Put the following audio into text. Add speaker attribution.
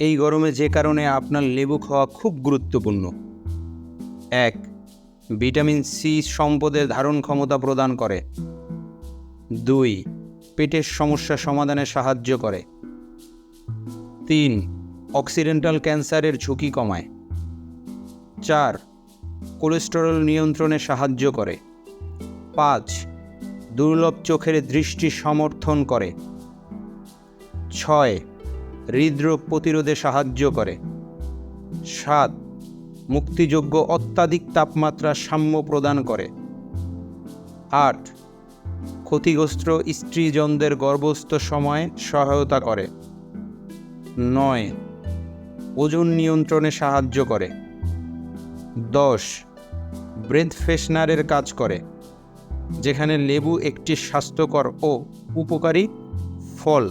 Speaker 1: এই গরমে যে কারণে আপনার লেবু খাওয়া খুব গুরুত্বপূর্ণ। এক, ভিটামিন সি সম্পদের ধারণ ক্ষমতা প্রদান করে। দুই, পেটের সমস্যা সমাধানে সাহায্য করে। তিন, অক্সিডেন্টাল ক্যান্সারের ঝুঁকি কমায়। চার, কোলেস্টেরল নিয়ন্ত্রণে সাহায্য করে। পাঁচ, দুর্লভ চোখের দৃষ্টি সমর্থন করে। ছয় হৃদরোগ প্রতিরোধে সাহায্য করে। সাত মুক্তিযোগ্য অত্যাধিক তাপমাত্রা সাম্য প্রদান করে। আট ক্ষতিগ্রস্ত স্ত্রীজনদের গর্ভস্থ সময়ে সহায়তা করে। নয়, ওজন নিয়ন্ত্রণে সাহায্য করে। দশ, ব্রেথ ফ্রেশনারের কাজ করে, যেখানে লেবু একটি স্বাস্থ্যকর ও উপকারী ফল।